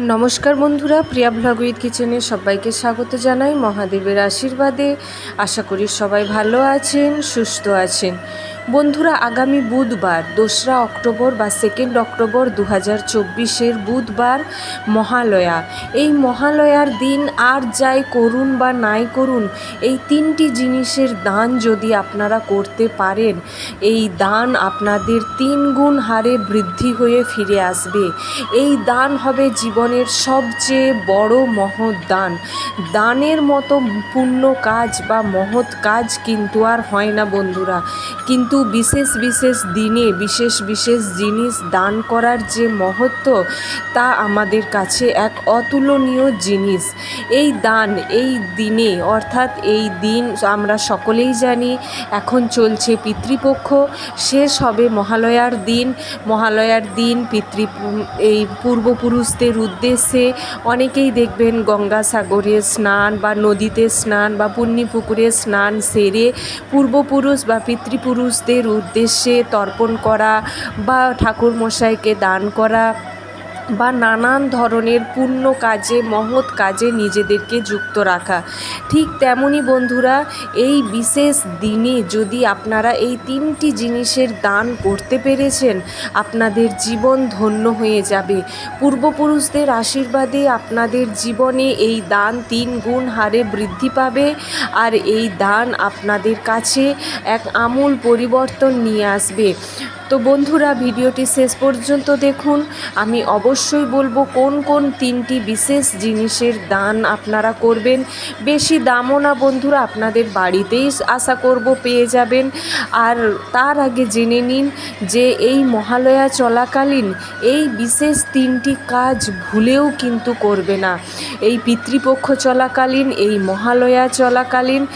নমস্কার বন্ধুরা, প্রিয়া উইথ কিচেনে সবাইকে স্বাগত জানাই। মহাদেবের আশীর্বাদে আশা করি সবাই ভালো আছেন, সুস্থ আছেন। বন্ধুরা, আগামী বুধবার, দোসরা অক্টোবর বা সেকেন্ড অক্টোবর দু হাজার চব্বিশের বুধবার মহালয়া। এই মহালয়ার দিন আর যাই করুন বা নাই করুন, এই তিনটি জিনিসের দান যদি আপনারা করতে পারেন, এই দান আপনাদের তিন গুণ হারে বৃদ্ধি হয়ে ফিরে আসবে। এই দান হবে জীবনের সবচেয়ে বড় মহৎ দান। দানের মতো পুণ্য কাজ বা মহৎ কাজ কিন্তু আর হয় না বন্ধুরা। কিন্তু বিশেষ বিশেষ দিনে বিশেষ বিশেষ জিনিস দান করার যে মহত্ব, তা আমাদের কাছে এক অতুলনীয় জিনিস। এই দান, এই দিনে, অর্থাৎ এই দিন আমরা সকলেই জানি, এখন চলছে পিতৃপক্ষ, শেষ হবে মহালয়ার দিন। মহালয়ার দিন পিতৃ, এই পূর্বপুরুষদের উদ্দেশ্যে অনেকেই দেখবেন গঙ্গা সাগরে স্নান বা নদীতে স্নান বা পুণ্যি পুকুরে স্নান সেরে পূর্বপুরুষ বা পিতৃপুরুষদের উদ্দেশ্যে তর্পণ করা বা ঠাকুর মশাইকে দান করা বা নানান ধরনের পুণ্য কাজে, মহৎ কাজে নিজেদেরকে যুক্ত রাখা। ঠিক তেমনই বন্ধুরা, এই বিশেষ দিনে যদি আপনারা এই তিনটি জিনিসের দান করতে পেরেছেন, আপনাদের জীবন ধন্য হয়ে যাবে। পূর্বপুরুষদের আশীর্বাদে আপনাদের জীবনে এই দান তিন গুণ হারে বৃদ্ধি পাবে আর এই দান আপনাদের কাছে এক আমূল পরিবর্তন নিয়ে আসবে। তো বন্ধুরা, ভিডিওটি শেষ পর্যন্ত দেখুন। আমি অবশ্যই বলব কোন কোন তিনটি বিশেষ জিনিসের দান আপনারা করবেন, বেশি দামও না বন্ধুরা, আপনাদের বাড়িতেই আশা করব পেয়ে যাবেন। আর তার আগে জেনে নিন যে এই মহালয়া চলাকালীন এই বিশেষ তিনটি কাজ ভুলেও কিন্তু করবে না। এই পিতৃপক্ষ চলাকালীন, এই মহালয়া চলাকালীন,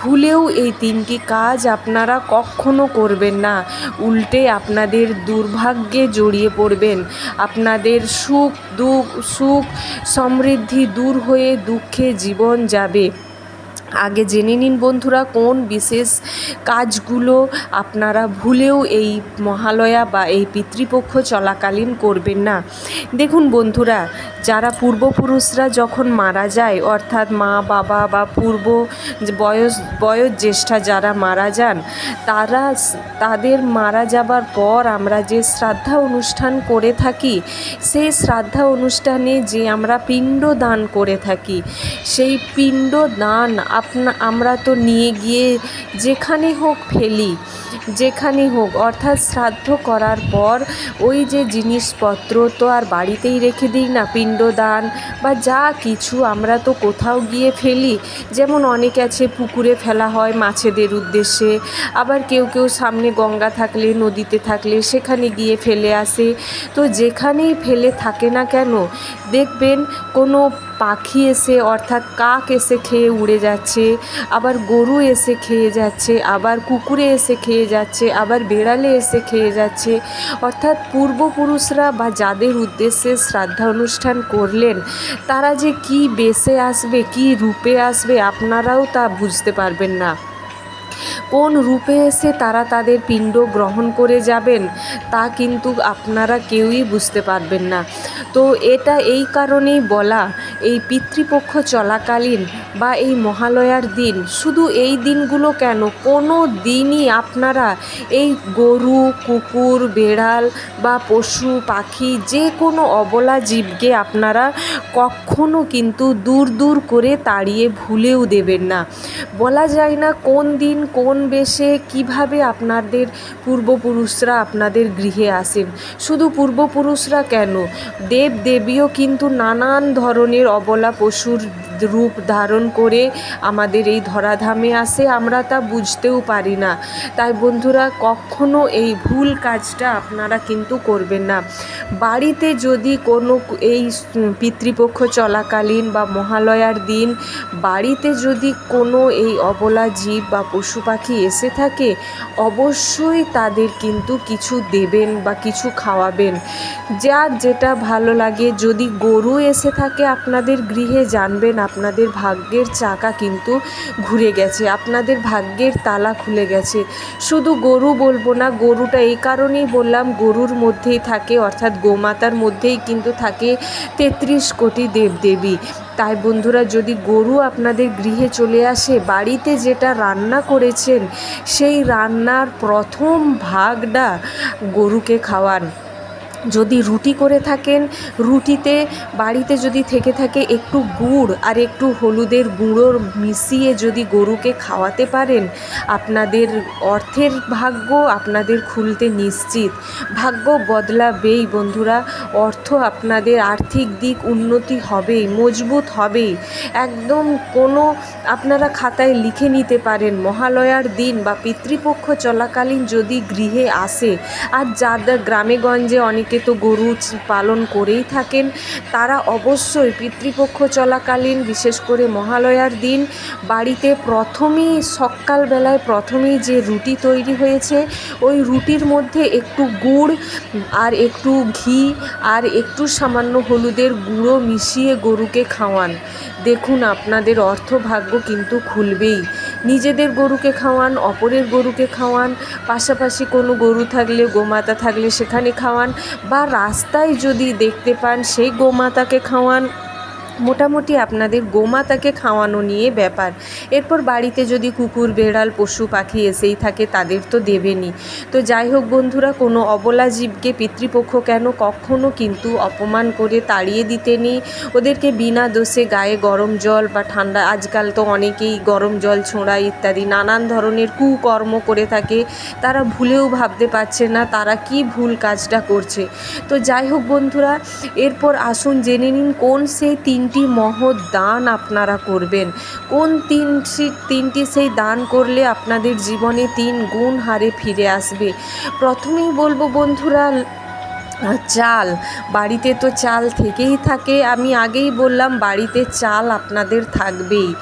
ভুলেও এই তিনটি কাজ আপনারা কখনো করবেন না। উল্টে আপনাদের দুর্ভাগ্যে জড়িয়ে পড়বেন। আপনাদের সুখ দুঃখ সুখ সমৃদ্ধি দূর হয়ে দুঃখে জীবন যাবে। আগে জেনে নিন বন্ধুরা কোন বিশেষ কাজগুলো আপনারা ভুলেও এই মহালয়া বা এই পিতৃপক্ষ চলাকালীন করবেন না। দেখুন বন্ধুরা, যারা পূর্বপুরুষরা যখন মারা যায়, অর্থাৎ মা, বাবা বা পূর্ব বয়স বয়োজ্যেষ্ঠা যারা মারা যান, তারা তাদের মারা যাবার পর আমরা যে শ্রাদ্ধা অনুষ্ঠান করে থাকি, সেই শ্রাদ্ধা অনুষ্ঠানে যে আমরা পিণ্ড দান করে থাকি, সেই পিণ্ড দান আপনা আমরা তো নিয়ে গিয়ে যেখানে হোক ফেলি, যেখানে হোক, অর্থাৎ শ্রাদ্ধ করার পর ওই যে জিনিসপত্র তো আর বাড়িতেই রেখে দিই না, পিণ্ডদান বা যা কিছু আমরা তো কোথাও গিয়ে ফেলি। যেমন অনেক আছে পুকুরে ফেলা হয় মাছেদের উদ্দেশ্যে, আবার কেউ কেউ সামনে গঙ্গা থাকলে, নদীতে থাকলে সেখানে গিয়ে ফেলে আসে। তো যেখানেই ফেলে থাকে না কেন, দেখবেন কোনো পাখি এসে অর্থাৎ কাক এসে খেয়ে উড়ে যাচ্ছে। আবার গরু এসে খেয়ে যাচ্ছে, আবার কুকুরে এসে খেয়ে যাচ্ছে, আবার বেড়ালে এসে খেয়ে যাচ্ছে। অর্থাৎ পূর্বপুরুষরা বা যাদের উদ্দেশ্যে শ্রাদ্ধা অনুষ্ঠান করলেন, তারা যে কি বেসে আসবে, কি রূপে আসবে, আপনারাও তা বুঝতে পারবেন না। কোন রূপে এসে তারা তাদের পিণ্ড গ্রহণ করে যাবেন, তা কিন্তু আপনারা কেউই বুঝতে পারবেন না। তো এটা এই কারণেই বলা, এই পিতৃপক্ষ চলাকালীন বা এই মহালয়ার দিন, শুধু এই দিনগুলো কেন? কোনো দিনই আপনারা এই গরু, কুকুর, বেড়াল বা পশু, পাখি, যে কোনো অবলা জীবকে আপনারা কখনো কিন্তু দূর দূর করে তাড়িয়ে ভুলেও দেবেন না। বলা যায় না কোন দিন কোন বেশে কীভাবে আপনাদের পূর্বপুরুষরা আপনাদের গৃহে আসেন? শুধু পূর্বপুরুষরা কেন? দেব দেবীও কিন্তু নানান ধরনের অবলা পশুর রূপ ধারণ করে আমাদের এই ধরাধামে আসে, আমরা তা বুঝতেও পারি না। তাই বন্ধুরা, কখনো এই ভুল কাজটা আপনারা কিন্তু করবেন না। বাড়িতে যদি কোনো এই পিতৃপক্ষ চলাকালীন বা মহালয়ার দিন বাড়িতে যদি কোনো এই অবলা জীব বা পশু পাখি এসে থাকে, অবশ্যই তাদের কিন্তু কিছু দেবেন বা কিছু খাওয়াবেন। যার যেটা ভালো লাগে, যদি গরু এসে থাকে আপনাদের গৃহে জানবেন আপনাদের ভাগ্যের চাকা কিন্তু ঘুরে গেছে, আপনাদের ভাগ্যের তালা খুলে গেছে। শুধু গরু বলব না, গরুটা এই কারণেই বললাম, গরুর মধ্যেই থাকে, অর্থাৎ গোমাতার মধ্যেই কিন্তু থাকে তেত্রিশ কোটি দেবদেবী। তাই বন্ধুরা, যদি গরু আপনাদের গৃহে চলে আসে, বাড়িতে যেটা রান্না করেছেন, সেই রান্নার প্রথম ভাগটা গরুকে খাওয়ান। যদি রুটি করে থাকেন, রুটিতে বাড়িতে যদি থেকে থাকে একটু গুড় আর একটু হলুদের গুঁড়ো মিশিয়ে যদি গরুকে খাওয়াতে পারেন, আপনাদের অর্থের ভাগ্য আপনাদের খুলতে নিশ্চিত। ভাগ্য বদলাবেই বন্ধুরা, অর্থ আপনাদের আর্থিক দিক উন্নতি হবেই, মজবুত হবেই। একদম কোনো আপনারা খাতায় লিখে নিতে পারেন, মহালয়ার দিন বা পিতৃপক্ষ চলাকালীন যদি গৃহে আসে। আর যাদের গ্রামে গঞ্জে অনেকে তো গরু পালন করেই থাকেন। তারা অবশ্যই পিতৃপক্ষ চলাকালীন, বিশেষ করে মহালয়ার দিন, বাড়িতে প্রথমেই সকালবেলায় প্রথমেই যে রুটি তৈরি হয়েছে, ওই রুটির মধ্যে একটু গুড় আর একটু ঘি আর একটু সামান্য হলুদের গুঁড়ো মিশিয়ে গরুকে খাওয়ান। দেখুন, আপনাদের অর্থভাগ্য কিন্তু খুলবেই। নিজেদের গরুকে খাওয়ান, অপরের গরুকে খাওয়ান, পাশাপাশি কোনো গরু থাকলে, গোমাতা থাকলে সেখানে খাওয়ান, বা রাস্তায় যদি দেখতে পান, সেই গোমাতাকে খাওয়ান মোটামুটি আপনাদের গোমাতাকে খাওয়ানো নিয়ে ব্যাপার। এরপর বাড়িতে যদি কুকুর, বেড়াল, পশু, পাখি এসেই থাকে, তাদের তো দেবেনই। তো যাই হোক বন্ধুরা, কোনো অবলা জীবকে পিতৃপক্ষ কেন কখনো কিন্তু অপমান করে তাড়িয়ে দিতে নেই। ওদেরকে বিনা দোষে গায়ে গরম জল বা ঠান্ডা, আজকাল তো অনেকেই গরম জল ছোঁড়া ইত্যাদি, নানান ধরনের কুকর্ম করে থাকে। তারা ভুলেও ভাবতে পারছে না তারা কি ভুল কাজটা করছে। তো যাই হোক বন্ধুরা, এরপর আসুন জেনে নিন কোন সেই তিনটি মহৎ দান আপনারা করবেন। কোন তিন তিনটি সেই দান করলে আপনাদের জীবনে তিন গুণ হারে ফিরে আসবে? প্রথমেই বলব বন্ধুরা চাল। বাড়িতে তো চাল থেকেই থাকে। আমি আগেই বললাম, বাড়িতে চাল আপনাদের থাকবেই।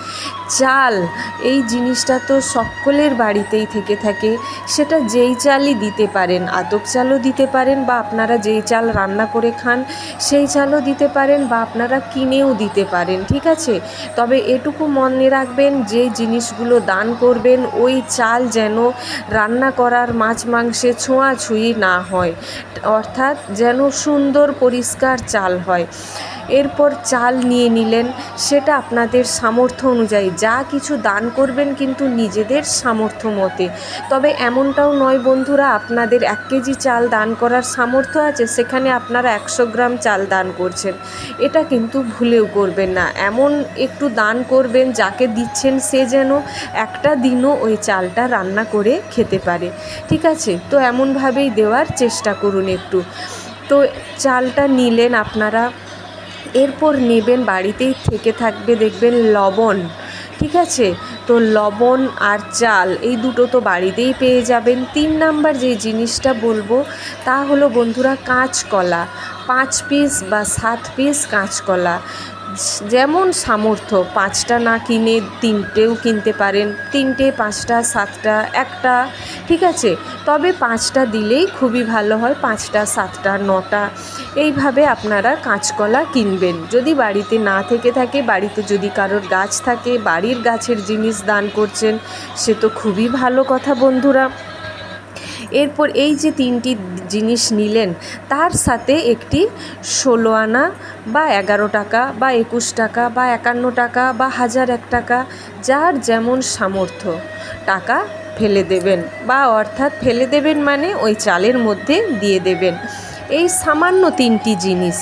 চাল, এই জিনিসটা তো সকলের বাড়িতেই থেকে থাকে। সেটা যেই চালই দিতে পারেন, আতপ চালও দিতে পারেন বা আপনারা যেই চাল রান্না করে খান, সেই চালও দিতে পারেন বা আপনারা কিনেও দিতে পারেন, ঠিক আছে? তবে এটুকু মনে রাখবেন, যে জিনিসগুলো দান করবেন, ওই চাল যেন রান্না করার মাছ মাংসে ছোঁয়াছুঁয়ি না হয়। অর্থাৎ যেন সুন্দর পরিষ্কার চাল হয়। এরপর চাল নিয়ে নিলেন। সেটা আপনাদের সামর্থ্য অনুযায়ী। যা কিছু দান করবেন কিন্তু নিজেদের সামর্থ্য মতে। তবে এমনটাও নয় বন্ধুরা, আপনাদের এক কেজি চাল দান করার সামর্থ্য আছে, সেখানে আপনারা একশো গ্রাম চাল দান করছেন। এটা কিন্তু ভুলেও করবেন না। এমন একটু দান করবেন, যাকে দিচ্ছেন সে যেন একটা দিনও ওই চালটা রান্না করে খেতে পারে। ঠিক আছে? তো এমনভাবেই দেওয়ার চেষ্টা করুন একটু। তো চালটা নিলেন আপনারা। এরপর নেবেন, বাড়িতেই থেকে থাকবে, দেখবেন লবণ, ঠিক আছে? তো লবণ আর চাল, এই দুটো তো বাড়িতেই পেয়ে যাবেন। তিন নাম্বার যে জিনিসটা বলব, তা হলো বন্ধুরা কাঁচকলা, পাঁচ পিস বা সাত পিস কাঁচকলা। যেমন সামর্থ্য, পাঁচটা না কিনে তিনটেও কিনতে পারেন, তিনটে, পাঁচটা, সাতটা, একটা, ঠিক আছে? তবে পাঁচটা দিলেই খুবই ভালো হয়, পাঁচটা, সাতটা, নটা। এইভাবে আপনারা কাঁচকলা কিনবেন। যদি বাড়িতে না থেকে থাকে, বাড়িতে যদি কারোর গাছ থাকে, বাড়ির গাছের জিনিস দান করছেন, সে তো খুবই ভালো কথা বন্ধুরা। এরপর এই যে তিনটি জিনিস নিলেন, তার সাথে একটি ষোলো আনা বা এগারো টাকা বা একুশ টাকা বা একান্ন টাকা বা হাজার এক টাকা, যার যেমন সামর্থ্য, টাকা ফেলে দেবেন বা অর্থাৎ ফেলে দেবেন মানে ওই চালের মধ্যে দিয়ে দেবেন। এই সামান্য তিনটি জিনিস,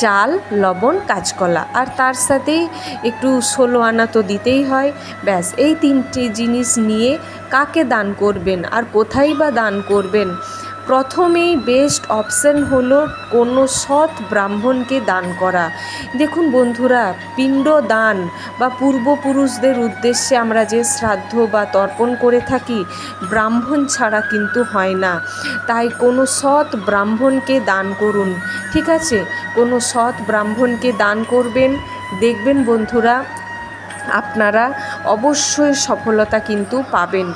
চাল, লবণ, কাঁচকলা, আর তার সাথেই একটু ষোলো আনা তো দিতেই হয়, ব্যাস, এই তিনটি জিনিস নিয়ে কাকে দান করবেন আর কোথায় বা দান করবেন? প্রথমেই বেস্ট অপশন হলো কোনো সৎ ব্রাহ্মণকে দান করা। দেখুন বন্ধুরা পিণ্ড দান বা পূর্বপুরুষদের উদ্দেশ্যে আমরা যে শ্রাদ্ধ বা তর্পণ করে থাকি, ব্রাহ্মণ ছাড়া কিন্তু হয় না। তাই কোনো সৎ ব্রাহ্মণকে দান করুন, ঠিক আছে? কোনো সৎ ব্রাহ্মণকে দান করবেন। দেখবেন বন্ধুরা, আপনারা অবশ্যই সফলতা কিন্তু পাবেন।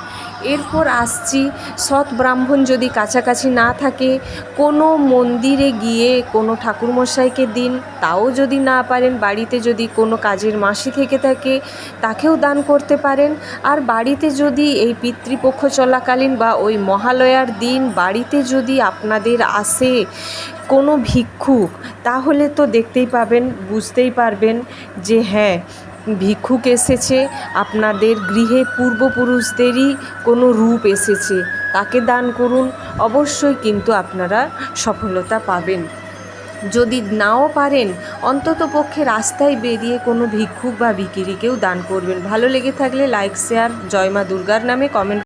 এরপর আসছি, সৎ ব্রাহ্মণ যদি কাছাকাছি না থাকে, কোনো মন্দিরে গিয়ে কোনো ঠাকুরমশাইকে দিন, তাও যদি না পারেন, বাড়িতে যদি কোনো কাজের মাসি থেকে থাকে, তাকেও দান করতে পারেন। আর বাড়িতে যদি এই পিতৃপক্ষ চলাকালীন বা ওই মহালয়ার দিন বাড়িতে যদি আপনাদের আসে কোনো ভিক্ষুক, তাহলে তো দেখতেই পাবেন, বুঝতেই পারবেন যে হ্যাঁ ভিক্ষুক এসেছে, আপনাদের গৃহে পূর্বপুরুষদেরই কোনো রূপ এসেছে, তাকে দান করুন, অবশ্যই কিন্তু আপনারা সফলতা পাবেন। যদি নাও পারেন, অন্তত পক্ষে রাস্তায় বেরিয়ে কোনো ভিক্ষুক বা ভিকিরিকেও দান করবেন। ভালো লেগে থাকলে লাইক, শেয়ার, জয় মা দুর্গার নামে কমেন্ট